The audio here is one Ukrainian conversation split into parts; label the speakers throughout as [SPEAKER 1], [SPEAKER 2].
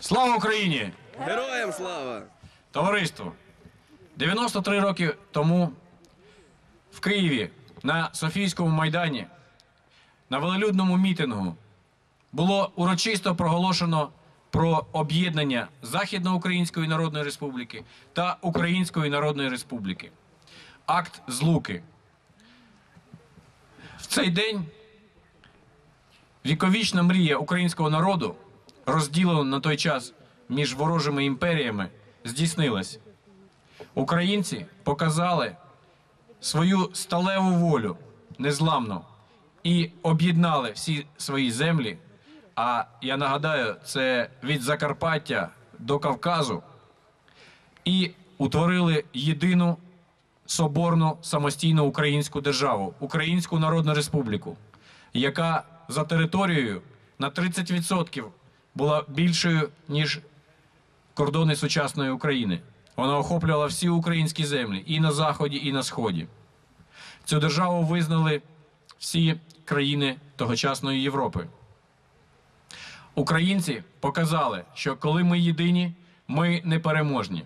[SPEAKER 1] Слава Україні!
[SPEAKER 2] Героям слава!
[SPEAKER 1] Товариство! 93 роки тому в Києві на Софійському майдані на велелюдному мітингу було урочисто проголошено про об'єднання Західноукраїнської Народної Республіки та Української Народної Республіки. Акт злуки. В цей день віковічна мрія українського народу, розділена на той час між ворожими імперіями, здійснилась. Українці показали свою сталеву волю незламну і об'єднали всі свої землі. А я нагадаю, це від Закарпаття до Кавказу, і утворили єдину соборну самостійну українську державу, Українську Народну Республіку, яка за територією на 30% була більшою, ніж кордони сучасної України. Вона охоплювала всі українські землі і на Заході, і на Сході. Цю державу визнали всі країни тогочасної Європи. Українці показали, що коли ми єдині, ми непереможні.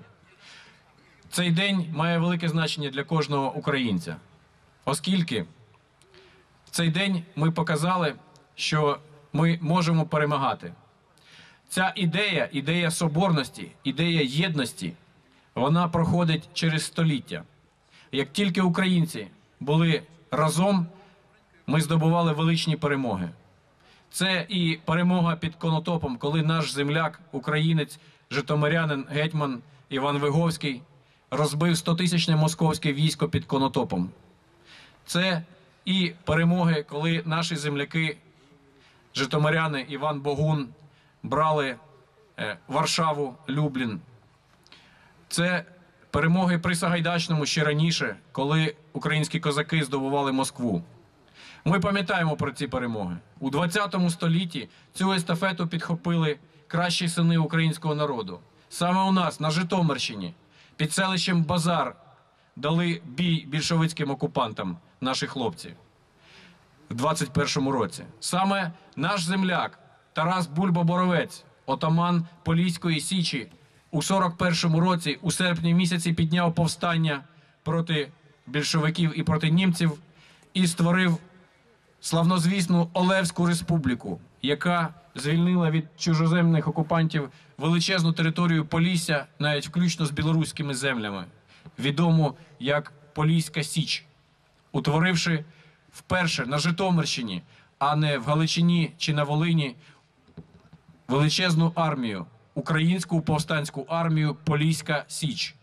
[SPEAKER 1] Цей день має велике значення для кожного українця, оскільки в цей день ми показали, що ми можемо перемагати. Ця ідея, ідея соборності, ідея єдності, вона проходить через століття. Як тільки українці були разом, ми здобували величні перемоги. Це і перемога під Конотопом, коли наш земляк, українець, житомирянин, гетьман Іван Виговський розбив 100-тисячне московське військо під Конотопом. Це і перемоги, коли наші земляки, житомиряни Іван Богун, брали е, Варшаву, Люблін. Це перемоги при Сагайдачному ще раніше, коли українські козаки здобували Москву. Ми пам'ятаємо про ці перемоги. У 20 столітті цю естафету підхопили кращі сини українського народу. Саме у нас, на Житомирщині, під селищем Базар, дали бій більшовицьким окупантам наші хлопці в 21 році. Саме наш земляк Тарас Бульба-Боровець, отаман Поліської Січі, у 41-му році, у серпні місяці, підняв повстання проти більшовиків і проти німців і створив славнозвісну Олевську республіку, яка звільнила від чужоземних окупантів величезну територію Полісся, навіть включно з білоруськими землями, відому як Поліська Січ, утворивши вперше на Житомирщині, а не в Галичині чи на Волині, величезну армію, українську повстанську армію Поліська Січ.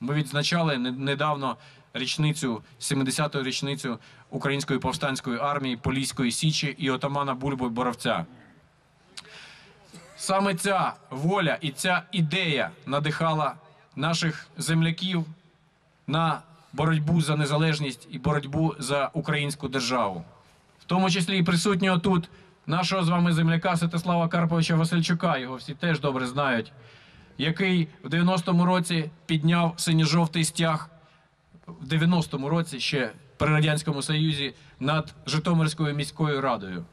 [SPEAKER 1] Ми відзначали недавно річницю, 70-ту річницю Української повстанської армії, Поліської Січі і отамана Бульби Боровця. Саме ця воля і ця ідея надихала наших земляків на боротьбу за незалежність і боротьбу за українську державу. В тому числі і присутнього тут нашого з вами земляка Святослава Карповича Васильчука, його всі теж добре знають, який в 90-му році підняв синьо-жовтий стяг в 90-му році ще при Радянському Союзі над Житомирською міською радою.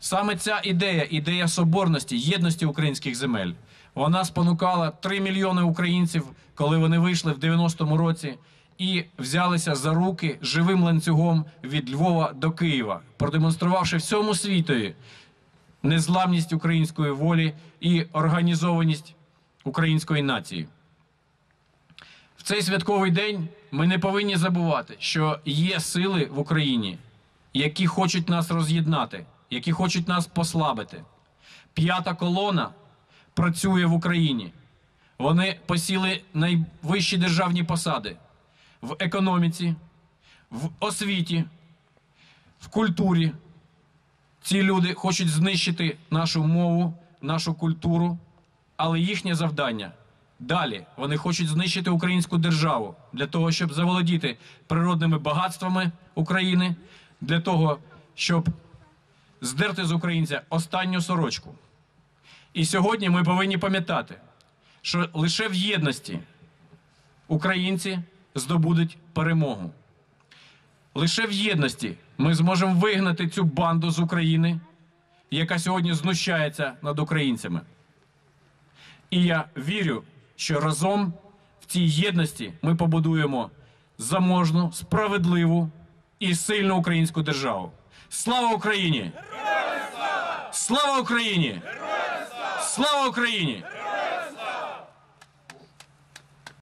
[SPEAKER 1] Саме ця ідея, ідея соборності, єдності українських земель, вона спонукала 3 мільйони українців, коли вони вийшли в 90-му році і взялися за руки живим ланцюгом від Львова до Києва, продемонструвавши всьому світові незламність української волі і організованість української нації. В цей святковий день ми не повинні забувати, що є сили в Україні, які хочуть нас роз'єднати, які хочуть нас послабити. П'ята колона працює в Україні. Вони посіли найвищі державні посади в економіці, в освіті, в культурі. Ці люди хочуть знищити нашу мову, нашу культуру, але їхнє завдання далі. Вони хочуть знищити українську державу для того, щоб заволодіти природними багатствами України, для того, щоб здерти з українця останню сорочку. І сьогодні ми повинні пам'ятати, що лише в єдності українці здобудуть перемогу. Лише в єдності ми зможемо вигнати цю банду з України, яка сьогодні знущається над українцями. І я вірю, що разом в цій єдності ми побудуємо заможну, справедливу і сильну українську державу. Слава Україні! Слава Україні! Слава Україні!